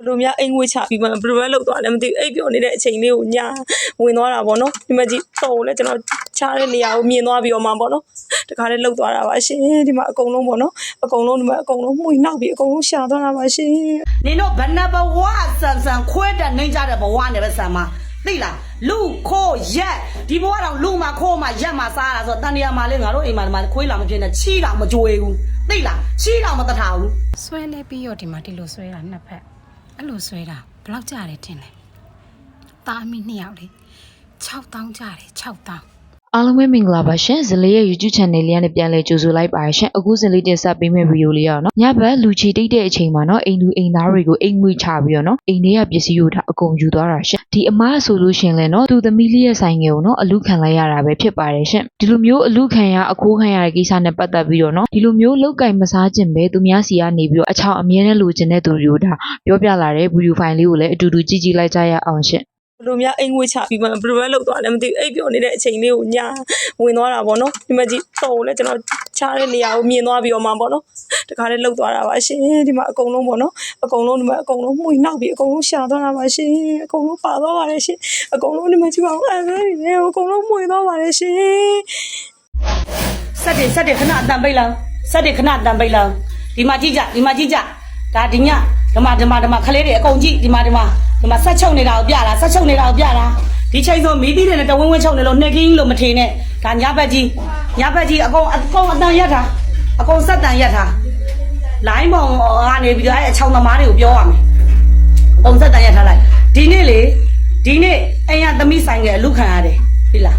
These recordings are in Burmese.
ဘယ်လိုများအိမ်ငွေချပြီးမှဘယ်လိုပဲလောက်သွားလဲမသိဘူးအိပ်ပျော်နေတဲ့အချိန်လေးကိုညာဝင်သွားတာပေါ့နော်ဒီမကြီးတော့ကိုလည်းကျွန်တော်ချားတဲ့နေရာကိုမြင်သွားပြီးတော့မှပေါ့နော်တခါလေးလောက်သွားတာပါရှင်ဒီမှာအကုန်လုံးပေါ့နော်အကုန်လုံးဒီမှာအကုန်လုံးမှုနောက်ပြီးအကုန်လုံးရှာသွားတာပါရှင်နင်တို့ဘယ်နှဘဝဆန်ဆန်ခွဲတဲ့နှိမ့်ကြတဲ့ဘဝနဲ့ပဲဆန်မသိလားလူခိုးရက်ဒီဘဝတော့လူမှာခိုးမှာရက်မှာစားတာဆိုတော့တန်တရားမှာလေငါတို့အိမ်မှာဒီမှာခွေးလာမဖြစ်နဲ့ချီးတော်မကြွေဘူးသိလားချီးတော်မတထားဘူးဆွဲလဲပြီးတော့ဒီမှာဒီလိုဆွဲတာနှစ်ဖက် အဲ့လိုဆွဲတာဘယ်လောက်ကြတယ်ထင်လဲတာအမိနှစ်ယောက်လေ6000ကြတယ်6000 အားလုံးပဲမင်္ဂလာပါရှင်ဇလေးရဲ့ YouTube channel လေးကနေပြန်လည်ကြိုဆိုလိုက်ပါရရှင်အခုဇလေးတင်ဆက်ပေးမယ့်ဗီဒီယိုလေးရောနော်ညဘက်လူချီတိတ်တဲ့အချိန်မှာနော်အိမ်လူအိမ်သားတွေကိုအိမ်ငွေချပြီးတော့နော်အိမ်ထဲကပစ္စည်းကိုဒါအကုန်ယူသွားတာရှင်ဒီအမားဆိုလို့ရှင်လဲနော်သူသမီးလေးရဲ့ဆိုင်ငယ်ကိုနော်အလူခံလိုက်ရတာပဲဖြစ်ပါတယ်ရှင်ဒီလိုမျိုးအလူခံရအခိုးခံရတဲ့ကိစ္စနဲ့ပတ်သက်ပြီးတော့နော်ဒီလိုမျိုးလောက်ကင်မစားခြင်းပဲသူများစီကနေပြီးတော့အချောင်အမြဲတမ်းလိုချင်တဲ့သူတွေကိုဒါပြောပြလာတဲ့ဗီဒီယိုဖိုင်လေးကိုလည်းအတူတူကြည့်ကြည့်လိုက်ကြရအောင်ရှင် ဘယ်လိုများအိမ်ငွေချပြီးမှဘယ်လိုပဲလောက်သွားလဲမသိဘူးအိပ်ပျော်နေတဲ့အချိန်လေးကိုညာဝင်သွားတာပေါ့နော်ဒီမကြီးတော့ကိုလည်းကျွန်တော်ချားတဲ့နေရာကိုမြင်သွားပြီးတော့မှပေါ့နော်တခါလေးလောက်သွားတာပါရှင်ဒီမှာအကုန်လုံးပေါ့နော်အကုန်လုံးဒီမှာအကုန်လုံးမှုနောက်ပြီးအကုန်လုံးရှာသွားတာပါရှင်အကုန်လုံးပါသွားပါတယ်ရှင်အကုန်လုံးဒီမှာကြည့်ပါဦးအဲ့ဒါနေအကုန်လုံးမှုသွားပါတယ်ရှင်ဆက်တယ်ဆက်တယ်ခဏအတန်ပိတ်လောက်ဆက်တယ်ခဏအတန်ပိတ်လောက်ဒီမှာကြည့်ကြဒီမှာကြည့်ကြဒါဒီညဒီမှာဒီမှာဒီမှာခလေးတွေအကုန်ကြည့်ဒီမှာဒီမှာ ဒီမှာဆက်ချုပ်နေတာကိုပြတာဆက်ချုပ်နေတာကိုပြတာဒီချိန်ဆိုမီးသီးတွေနဲ့တဝင်းဝင်းချုပ်နေလို့နှက်ကင်းလို့မထင်နဲ့ဒါညဘက်ကြီးညဘက်ကြီးအကုန်အကုန်အတန်ရက်တာအကုန်ဆက်တန်ရက်တာလိုင်းပုံကနေပြီးတော့အဲအချောင်းသမားတွေကိုပြောရမယ်ပုံဆက်တန်ရထားလိုက်ဒီနေ့လေဒီနေ့အိမ်ရသမီးဆိုင်ကအလူခံရတယ်ပြီလား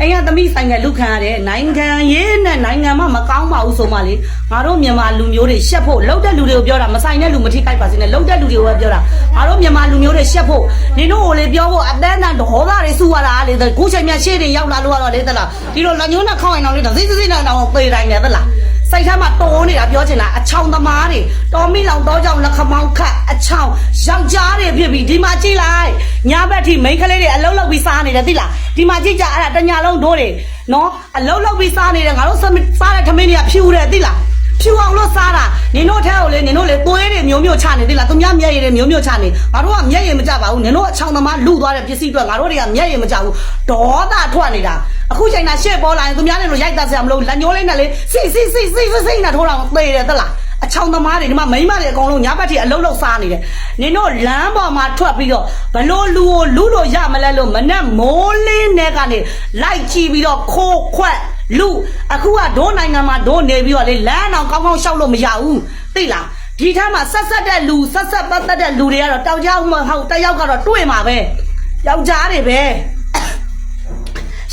အိမ်ရသမီးဆိုင်ကအလူခံရတယ်နိုင်ငံရေးနဲ့နိုင်ငံမှမကောင်းပါဘူးဆိုမှလေငါတို့မြန်မာလူမျိုးတွေရှက်ဖို့လောက်တဲ့လူတွေကိုပြောတာမဆိုင်တဲ့လူမထိခိုက်ပါစေနဲ့လောက်တဲ့လူတွေကိုပဲပြောတာငါတို့မြန်မာလူမျိုးတွေရှက်ဖို့နင်တို့ကိုလေပြောဖို့အတန်းတန်းဒေါသတွေစုရတာလေခုချိန်မြရှေ့တွေရောက်လာလို့ကတော့လေသလားဒီလိုလက်ညှိုးနဲ့ခေါင်းရင်တော့လေစိစိစိနဲ့တော့ပေတိုင်းနေသလား စိတ်ထဲမှာတိုးနေတာပြောချင်တာအချောင်သမားတွေတော်မိလောင်တော့ကြောင့်လက်ခမောင်းခတ်အချောင်ယောက်ျားတွေဖြစ်ပြီးဒီမှာကြည့်လိုက်ညဘက်ထိမိန်းကလေးတွေအလုံးလုံးပြီးစားနေတယ်သိလားဒီမှာကြည့်ကြအဲ့ဒါတညာလုံးဒိုးတွေနော်အလုံးလုံးပြီးစားနေတယ်ငါတို့စားတဲ့ထမင်းတွေကဖြူတယ်သိလားဖြူအောင်လို့စားတာ နင်တို့ထဲကိုလေနင်တို့လေသွေးတွေမျိုးမျိုးချနေသိလားသူများမျက်ရည်တွေမျိုးမျိုးချနေငါတို့ကမျက်ရည်မကြပါဘူးနင်တို့အချောင်သမားလူသွားတဲ့ပစ္စည်းတွေငါတို့တွေကမျက်ရည်မကြဘူးဒေါသထွက်နေတာအခုချိန်တာရှေ့ပေါ်လာရင်သူများတွေလိုရိုက်တတ်စရာမလိုလက်ညှိုးလေးနဲ့လေစိစိစိစိစိစိနဲ့ထိုးတာသေတယ်သလားအချောင်သမားတွေဒီမှာမိန်းမတွေအကုန်လုံးညဘက်ထိအလုံးလုံးစားနေတယ်နင်တို့လမ်းပေါ်မှာထွက်ပြီးတော့ဘလို့လူကိုလူလို့ရမလဲလို့မနဲ့မိုးလင်းနဲ့ကနေလိုက်ကြည့်ပြီးတော့ခိုးခွက် လူအခုကဒိုးနိုင်ငံမှာဒိုးနေပြီးတော့လေလမ်းအောင်ကောင်းကောင်းရှောက်လို့မရဘူးသိလားဒီထမ်းမှာဆက်ဆက်တဲ့လူဆက်ဆက်ပတ်သက်တဲ့လူတွေကတော့တောက်ကြမဟုတ်တယောက်ကတော့တွေ့မှာပဲယောက်ျားတွေပဲ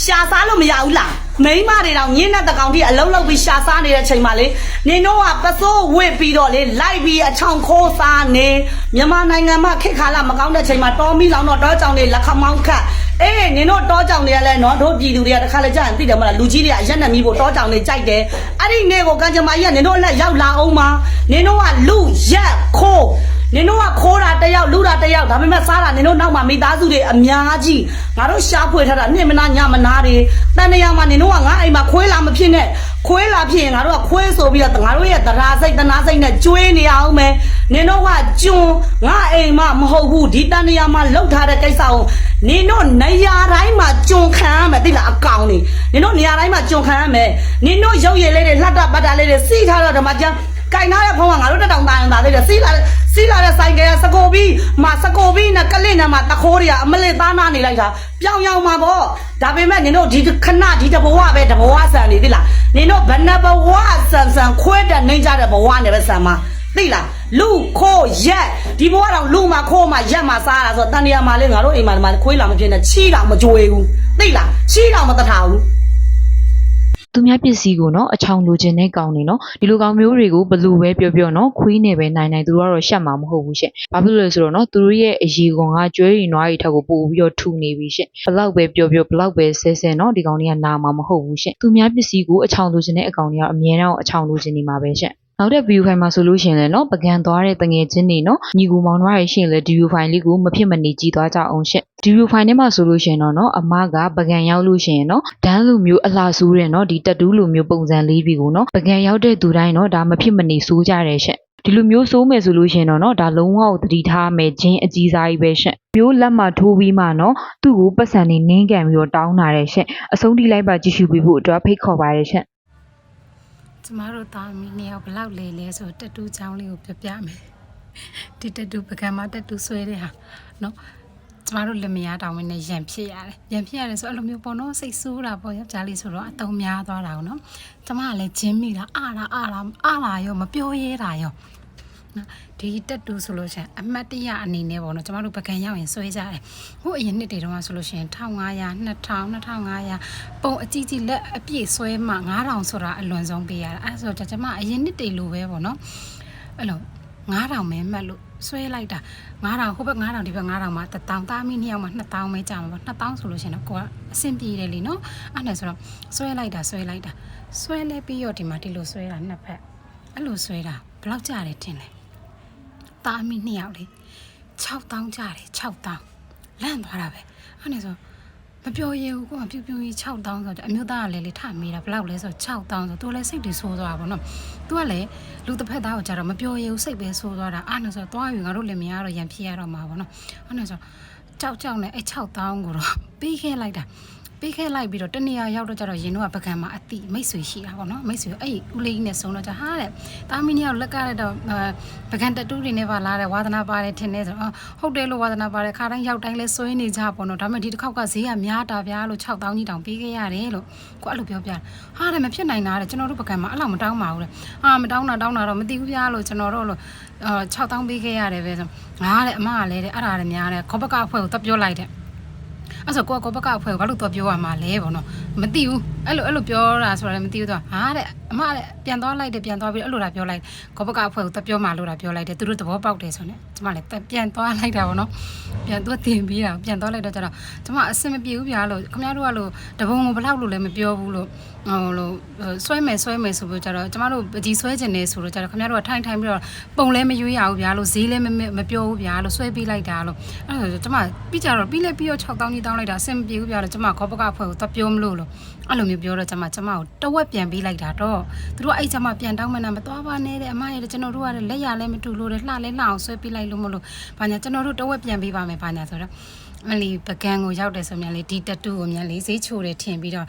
ရှာစားလို့မရဘူးလားမိန်းမတွေတောင်ညင်းတဲ့တကောင်တိအလုံးလုံးပြီးရှာစားနေတဲ့ချိန်မှာလေနင်တို့ကပစိုးဝစ်ပြီးတော့လေလိုက်ပြီးအချောင်ခိုးစားနေမြန်မာနိုင်ငံမှာခေတ်ခါလမကောင်းတဲ့ချိန်မှာတော်မီလောင်တော့တောကြောင်တွေလက်ခမောင်းခတ် အေးနင်တို့တောကြောင်တွေကလည်းနော်တို့ပြည်သူတွေကတခါလေကြာရင်သိတယ်မလားလူကြီးတွေကရက်နဲ့မီးဖို့တောကြောင်တွေကြိုက်တယ်အဲ့ဒီနေ့ကိုကံကြမ္မာကြီးကနင်တို့လက်ရောက်လာအောင်မှာနင်တို့ကလူရက်ခိုးနင်တို့ကခိုးတာတစ်ယောက်လူတာတစ်ယောက်ဒါပေမဲ့စားတာနင်တို့နောက်မှာမိသားစုတွေအများကြီးငါတို့ရှားဖွေထားတာနှင့်မနာညမနာတွေတန်တရားမှာနင်တို့ကငါအိမ်မှာခွေးလာမဖြစ်နဲ့ခွေးလာဖြစ်ရင်ငါတို့ကခွေးဆိုပြီးတော့ငါတို့ရဲ့တရားစိတ်တနာစိတ်နဲ့ကျွေးနေအောင်မယ် နင်တို့ကကျွန်းငါအိမ်မှာမဟုတ်ဘူးဒီတန်တရားမှာလှုပ်ထားတဲ့ကိစ္စကိုနင်တို့နေရာတိုင်းမှာကျွန်းခံရမယ်သိလားအကောင်နေနင်တို့နေရာတိုင်းမှာကျွန်းခံရမယ်နင်တို့ရုပ်ရည်လေးတွေလှတ်တပတ်တာလေးတွေစီးထားတော့ဓမ္မကျမ်းကင်ထားတဲ့ဖုန်းကငါတို့တက်တောင်တာရင်သာသေးတယ်စီးလာတဲ့စီးလာတဲ့ဆိုင်ကယ်ကစကိုပြီးမစကိုပြီးနဲ့ကလစ်နဲ့မှတခိုးတွေကအမလစ်သားနာနေလိုက်တာပြောင်ပြောင်မှာပေါ့ဒါပေမဲ့နင်တို့ဒီခဏဒီတဘဝပဲတဘဝဆန်နေသိလားနင်တို့ဘယ်နှဘဝဆန်ဆန်ခွဲတဲ့နေကြတဲ့ဘဝနဲ့ပဲဆန်မှာ သိလားလူခိုးရက်ဒီဘဝတော့လူမှာခိုးမှာရက်မှာစားတာဆိုတော့တန်တရားမှာလေငါတို့အိမ်မှာဒီမှာခွေးလာမဖြစ်နဲ့ချီးတာမကြွေဘူးသိလားချီးတာမတထားဘူးသူများပစ္စည်းကိုနော်အချောင်လိုချင်တဲ့ကောင်တွေနော်ဒီလိုကောင်မျိုးတွေကိုဘယ်လိုပဲပြောပြောနော်ခွေးနေပဲနိုင်နိုင်သူတို့ကတော့ရှက်မှာမဟုတ်ဘူးရှင့်။ဘာဖြစ်လို့လဲဆိုတော့နော်သူတို့ရဲ့အရီခွန်ကကျွဲရီနွားရီထက်ကိုပို့ပြီးတော့ထူနေပြီရှင့်။ဘလောက်ပဲပြောပြောဘလောက်ပဲဆဲဆဲနော်ဒီကောင်တွေကနာမှာမဟုတ်ဘူးရှင့်။သူများပစ္စည်းကိုအချောင်လိုချင်တဲ့အကောင်တွေကအမြဲတမ်းအချောင်လိုချင်နေမှာပဲရှင့်။ နောက်တဲ့ view file မှာဆိုလို့ရှိရင်လည်းเนาะပကံသွားတဲ့တငယ်ချင်းတွေเนาะညီကူမောင်နှမတွေရှိရင်လည်းဒီ view file လေးကိုမဖြစ်မနေကြည့်သွားကြအောင်ရှင့်ဒီ view file ထဲမှာဆိုလို့ရှိရင်တော့เนาะအမကပကံရောက်လို့ရှိရင်เนาะဒန်းလိုမျိုးအလှဆူးတဲ့เนาะဒီတက်တူးလိုမျိုးပုံစံလေးတွေကိုเนาะပကံရောက်တဲ့သူတိုင်းเนาะဒါမဖြစ်မနေစိုးကြတယ်ရှင့် ဒီလိုမျိုးစိုးမယ်ဆိုလို့ရှရင်တော့နော်ဒါလုံးဝကိုတတိထားမယ်ဂျင်းအကြီးစားကြီးပဲရှင့်မျိုးလက်မှထိုးပြီးမှနော်သူ့ကိုပတ်စံနေနင်းကန်ပြီးတော့တောင်းတာတယ်ရှင့်အဆုံးထိလိုက်ပါကြည့်ရှုပေးဖို့အတွက်ဖိတ်ခေါ်ပါတယ်ရှင့် ကျမတို့သားအမိနှစ်ယောက်ဘယ်လောက်လဲလဲဆိုတက်တူးချောင်းလေးကိုပြောပြမယ်ဒီတက်တူးပကံမတက်တူးဆွဲတဲ့ဟာနော်ကျမတို့လက်မရတောင်းမနဲ့ရံဖြစ်ရတယ်ရံဖြစ်ရတယ်ဆိုအဲ့လိုမျိုးပေါ့နော်စိတ်ဆိုးတာပေါ့ယောက်ျားလေးဆိုတော့အတုံးများသွားတာကိုနော်ကျမကလည်းဂျင်းမိတာအာလာအာလာအာလာရောမပြောရဲတာရောနော် ဒီတက်တူဆိုလို့ရှိရင်အမတ်တရအနေနဲ့ပေါ့နော်ကျမတို့ပကံရောက်ရင်ဆွဲကြတယ်ဟိုအရင်နှစ်တွေတုန်းကဆိုလို့ရှိရင်1500 2000 2500ပုံအကြီးကြီးလက်အပြည့်ဆွဲမှ9000ဆိုတာအလွန်ဆုံးပေးရတာအဲ့ဒါဆိုတော့ကျမအရင်နှစ်တွေလိုပဲပေါ့နော်အဲ့လို9000ပဲမှတ်လို့ဆွဲလိုက်တာ9000ဟိုဘက်9000ဒီဘက်9000မှာ1000သားမိနှစ်ယောက်မှာ2000ပဲကြာမှာပေါ့2000ဆိုလို့ရှိရင်တော့ကိုကအဆင်ပြေတယ်လीနော်အဲ့ဒါဆိုတော့ဆွဲလိုက်တာဆွဲလိုက်တာဆွဲလဲပြီးတော့ဒီမှာဒီလိုဆွဲတာနှစ်ဖက်အဲ့လိုဆွဲတာဘယ်လောက်ကြာတယ်ထင်လဲ သားမိနှစ်ယောက်လေ6000ကြာတယ်6000လန့်သွားတာပဲအဲ့ဒါဆိုမပြောရဘူးကိုကပြူပြူကြီး6000ဆိုတော့အမျိုးသားကလည်းလေထမေးတာဘယ်လောက်လဲဆိုတော့6000ဆိုသူလည်းစိတ်တွေဆိုးသွားတာပေါ့နော်သူကလည်းလူတစ်ဖက်သားကိုကြတော့မပြောရဘူးစိတ်ပဲဆိုးသွားတာအားနဲ့ဆိုတော့သွားယူငါတို့လည်းမရတော့ရံဖြစ်ရတော့မှာပေါ့နော်အဲ့နဲ့ဆိုကြောက်ကြောက်နဲ့အဲ့6000ကိုတော့ပေးခဲလိုက်တာ ပေးခဲလိုက်ပြီးတော့တနေရာရောက်တော့ကြတော့ရင်တော့ပကံမှာအတိမိတ်ဆွေရှိတာပေါ့နော်မိတ်ဆွေအဲ့ဦးလေးကြီးနဲ့ဆုံးတော့ကြဟာတဲ့တာမီနီယောက်လက်ကရတော့ပကံတတူးတွေနဲ့ပါလာတဲ့ဝါသနာပါတယ်ထင်နေဆိုတော့ဟုတ်တယ်လို့ဝါသနာပါတယ်ခါတိုင်းရောက်တိုင်းလဲဆွေးနေကြပေါ့နော်ဒါပေမဲ့ဒီတစ်ခေါက်ကဈေးကများတာဗျာလို့6000ကြီးတောင်ပေးခဲ့ရတယ်လို့ကိုအဲ့လိုပြောပြတယ်ဟာတယ်မဖြစ်နိုင်တာတဲ့ကျွန်တော်တို့ပကံမှာအဲ့လောက်မတောင်းပါဘူးတဲ့ဟာမတောင်းတာတောင်းတာတော့မသိဘူးဗျာလို့ကျွန်တော်တို့လို့အာ6000ပေးခဲ့ရတယ်ပဲဆိုငါတဲ့အမကလည်းတဲ့အဲ့ဒါလည်းများတယ်ခေါပကအဖွဲ့ကိုတက်ပြောလိုက်တဲ့ အဲ့ဆိုကိုကကိုဘက်ကအဖွဲ့ကိုဘာလို့တော့ပြောရမှာလဲပေါ့နော်မသိဘူးအဲ့လိုအဲ့လိုပြောတာဆိုတော့လည်းမသိဘူးတော့ဟာတဲ့ အမတဲ့ပြန်သွားလိုက်တယ်ပြန်သွားပြီးအဲ့လိုတာပြောလိုက်ကိုဘက်ကအဖွဲ့ကိုတက်ပြောမှလို့တာပြောလိုက်တယ်သူတို့သဘောပေါက်တယ်ဆိုနေကျမလည်းပြန်သွားလိုက်တာပေါ့နော်ပြန်သူတင်ပြီးတာပြန်သွားလိုက်တော့ကျတော့ကျမအဆင်မပြေဘူးဗျာလို့ခင်ဗျားတို့ကလို့တပုံကိုဘလောက်လို့လည်းမပြောဘူးလို့ဟိုလို့ဆွဲမယ်ဆွဲမယ်ဆိုပြီးကြတော့ကျမတို့ပကြီးဆွဲကျင်နေဆိုတော့ကျတော့ခင်ဗျားတို့ကထိုင်ထိုင်ပြီးတော့ပုံလည်းမရွေးရဘူးဗျာလို့ဈေးလည်းမပြောဘူးဗျာလို့ဆွဲပေးလိုက်တာလို့အဲ့ဒါဆိုကျမပြီးကြတော့ပြီးလဲပြီးတော့6000ကြီးတောင်းလိုက်တာအဆင်မပြေဘူးဗျာလို့ကျမခေါပကအဖွဲ့ကိုတော့ပြောမလို့လို့ အဲ့လိုမျိုးပြောတော့ကျမကျမကိုတဝက်ပြန်ပေးလိုက်တာတော့သူတို့အဲ့ကျမပြန်တောင်းမှန်းမသွားပါနဲ့တဲ့အမရဲ့ကျွန်တော်တို့ကလက်ရလည်းမတူလို့လေလှလဲလှအောင်ဆွဲပေးလိုက်လို့မလို့ဘာညာကျွန်တော်တို့တဝက်ပြန်ပေးပါမယ်ဘာညာဆိုတော့အလီပကံကိုရောက်တယ်ဆိုမြန်လေဒီတတူကိုမြန်လေဈေးချိုတယ်ထင်ပြီးတော့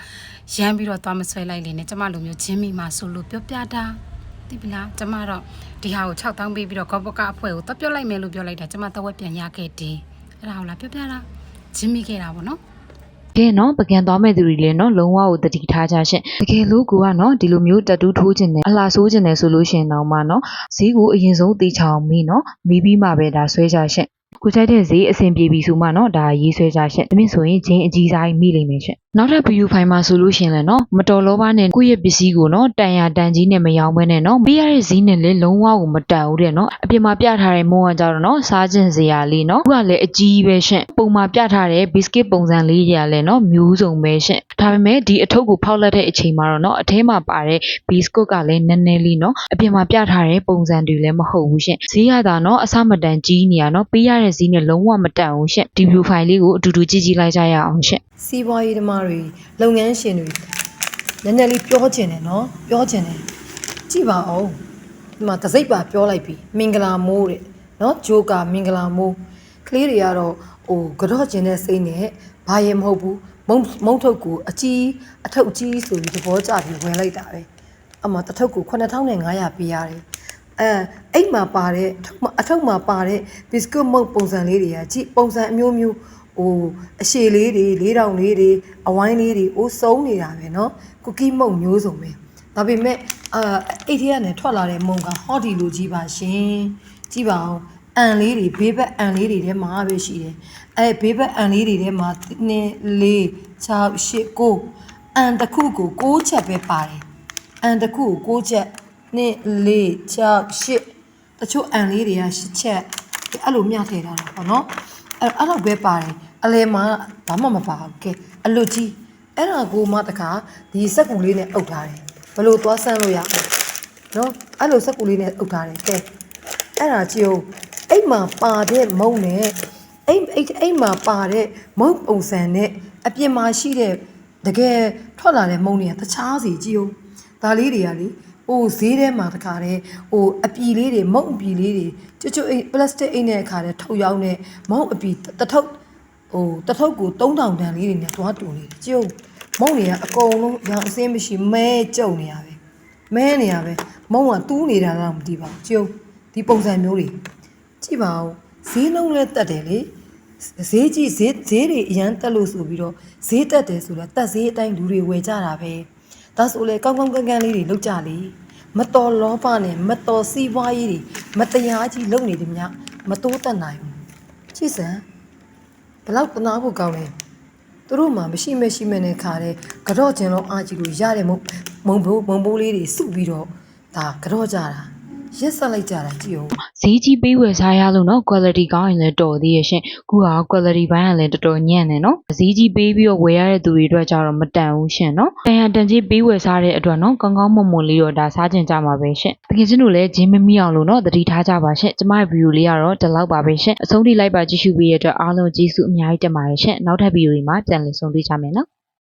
ရမ်းပြီးတော့သွားမဆွဲလိုက်လေနဲ့ကျမလိုမျိုးဂျင်းမီမှာဆိုလို့ပြောပြတာသိပြီလားကျမတော့ဒီဟာကို6000ပေးပြီးတော့ကောပကအဖွဲ့ကိုတော့ပြောလိုက်မယ်လို့ပြောလိုက်တာကျမတဝက်ပြန်ရခဲ့တယ်အဲ့ဒါဟုတ်လားပြောပြတာဂျင်းမီခဲ့တာပေါ့နော် ကဲနော်ပကံသွားမဲ့သူတွေလည်းနော်လုံးဝကိုတတိထားကြရှင့်တကယ်လို့ကိုကနော်ဒီလိုမျိုးတက်တူးထိုးခြင်းနဲ့အလှဆိုးခြင်းနဲ့ဆိုလို့ရှရင်တော့မှနော်ဈေးကိုအရင်ဆုံးသေချာအောင်မေးနော်မေးပြီးမှပဲဒါဆွဲကြရှင့်ကိုကြိုက်တဲ့ဈေးအဆင်ပြေပြီဆိုမှနော်ဒါရေးဆွဲကြရှင့်ဒါမြင့်ဆိုရင်ဂျင်းအကြီးစားကြီးမိလိမ့်မယ်ရှင့် နောက်ထပ် view file မှာဆိုလို့ရှရင်လည်းနော်မတော်လောပါနဲ့ကိုယ့်ရဲ့ပစ္စည်းကိုနော်တန်ရတန်ကြီးနဲ့မရောဘဲနဲ့နော်ပေးရတဲ့ဈေးနဲ့လည်းလုံးဝကိုမတန်ဘူးတဲ့နော်အပြင်မှာပြထားတဲ့မုံကကြတော့နော်စားခြင်းစရာလေးနော်ခုကလည်းအကြီးပဲရှင့်ပုံမှာပြထားတဲ့ biscuit ပုံစံလေးကြီးကလည်းနော်မျိုးစုံပဲရှင့်ဒါပေမဲ့ဒီအထုပ်ကိုဖောက်လက်တဲ့အချိန်မှာတော့နော်အထဲမှာပါတဲ့ biscuit ကလည်းနည်းနည်းလေးနော်အပြင်မှာပြထားတဲ့ပုံစံတွေလည်းမဟုတ်ဘူးရှင့်ဈေးရတာနော်အစမတန်ကြီးနေရနော်ပေးရတဲ့ဈေးနဲ့လုံးဝမတန်ဘူးရှင့်ဒီ view file လေးကိုအတူတူကြည့်ကြည့်လိုက်ကြရအောင်ရှင့်စီးပွားရေးသမားတွေလုပ်ငန်းရှင်တွေနည်းနည်းလေးပြောချင်တယ်နော်ပြောချင်တယ်ကြည့်ပါဦးဒီမှာတစိမ့်ပါပြောလိုက်ပြီမင်္ဂလာမိုးတဲ့နော်ဂျိုကာမင်္ဂလာမိုးကလေးတွေကတော့ဟိုကြော့ကျင်တဲ့စိတ်နဲ့ဘာရင်မဟုတ်ဘူးမုံမုံထုတ်ကိုအကြီးအထုပ်အကြီးဆိုပြီးသဘောကျပြီးဝင်လိုက်တာပဲအမှတထုပ်ကို9500ပေးရတယ်အဲအိတ်မှာပါတဲ့အထုပ်မှာအထုပ်မှာပါတဲ့ဘစ်ကတ်မုတ်ပုံစံလေးတွေကကြည့်ပုံစံအမျိုးမျိုး ဟိုအရှည်လေးတွေလေးတောင်လေးတွေအဝိုင်းလေးတွေအိုးစုံနေတာပဲเนาะကူကီမုတ်မျိုးစုံပဲဒါပေမဲ့အာအိတ်ထဲကနေထွက်လာတဲ့မုံကဟော့ဒီလိုကြီးပါရှင်ကြည့်ပါဦးအန်လေးတွေဘေးဘက်အန်လေးတွေထဲမှာပဲရှိတယ်အဲဘေးဘက်အန်လေးတွေထဲမှာ2 4 6 8 9အန်တစ်ခုကို6ချက်ပဲပါတယ်အန်တစ်ခုကို6ချက်2 4 6 8တချို့အန်လေးတွေက8ချက်အဲ့လိုမျှထည့်ထားတာပေါ့နော် အဲ့အဲ့တော့ပဲပါတယ်အလဲမှာဘာမှမပါဘူးကဲအလွတ်ကြီးအဲ့ဒါကိုမှတခါဒီစက်ကူလေးနဲ့အုပ်ထားတယ်ဘလို့သွားဆန်းလို့ရအောင်နော်အဲ့လိုစက်ကူလေးနဲ့အုပ်ထားတယ်ကဲအဲ့ဒါကြည့်ဦးအိမ်မှာပါတဲ့မုံနဲ့အိမ်အိမ်အိမ်မှာပါတဲ့မုံပုံစံနဲ့အပြင်မှာရှိတဲ့တကယ်ထွက်လာတဲ့မုံတွေကတခြားစီကြည့်ဦးဒါလေးတွေကလေ ဟိုဈေးထဲမှာတခါတည်းဟိုအပီလေးတွေမုံအပီလေးတွေကျွတ်ကျွတ်အိတ်ပလတ်စတစ်အိတ်နဲ့အခါတည်းထုတ်ရောက်နေမုံအပီတစ်ထုပ်ဟိုတစ်ထုပ်ကို3000တန်လေးတွေနဲ့သွားတူနေတယ်ကျုပ်မုံတွေကအကုန်လုံးရောင်အစင်းမရှိမဲကြုံနေရပဲမဲနေရပဲမုံကတူးနေတာလားမသိပါဘူးကျုပ်ဒီပုံစံမျိုးတွေကြည့်ပါဦးဈေးနှုန်းလည်းတက်တယ်လေဈေးကြီးဈေးဈေးတွေအရန်တက်လို့ဆိုပြီးတော့ဈေးတက်တယ်ဆိုတော့တက်ဈေးအတိုင်းလူတွေဝယ်ကြတာပဲ ဒါဆိုလေကောင်းကောင်းကန်းကန်းလေးတွေလုပ်ကြလေမတော်လောဘနဲ့မတော်စီးပွားရေးတွေမတရားကြီးလုပ်နေတယ်မြမတိုးတက်နိုင်ဘူးကြည့်စမ်းဘလောက်တနာဖို့ကောင်းလဲသူတို့မှမရှိမရှိမဲ့နဲ့ခါတဲ့ကြော့ကျင်လုံးအားကြီးလို့ရတဲ့မုံမုံဘိုးမုံဘိုးလေးတွေစုပြီးတော့ဒါကြော့ကြတာ ရက်ဆက်လိုက်ကြတာကြည့်အောင်ဈေးကြီးပေးဝယ်စားရလို့နော် quality ကောင်းရင်လည်းတော်သေးရဲ့ရှင်ခုက quality ဘိုင်းကလည်းတော်တော်ညံ့နေနော်ဈေးကြီးပေးပြီးတော့ဝယ်ရတဲ့သူတွေအတွက်ကြတော့မတန်ဘူးရှင်နော်တန်ရတန်ကြီးပေးဝယ်စားတဲ့အတွက်နော်ကောင်းကောင်းမွန်မွန်လေးတော့ဒါစားကျင်ကြမှာပဲရှင်တကယ်ချင်းတို့လည်းဂျင်းမမိအောင်လို့နော်သတိထားကြပါရှင်ကျမရဲ့ view လေးကတော့ဒီလောက်ပါပဲရှင်အဆုံးထိလိုက်ပါကြည့်ရှုပေးရတဲ့အတွက်အားလုံးကျေးဇူးအများကြီးတင်ပါတယ်ရှင်နောက်ထပ် video တွေမှာပြန်လည်ဆုံတွေ့ကြမယ်နော်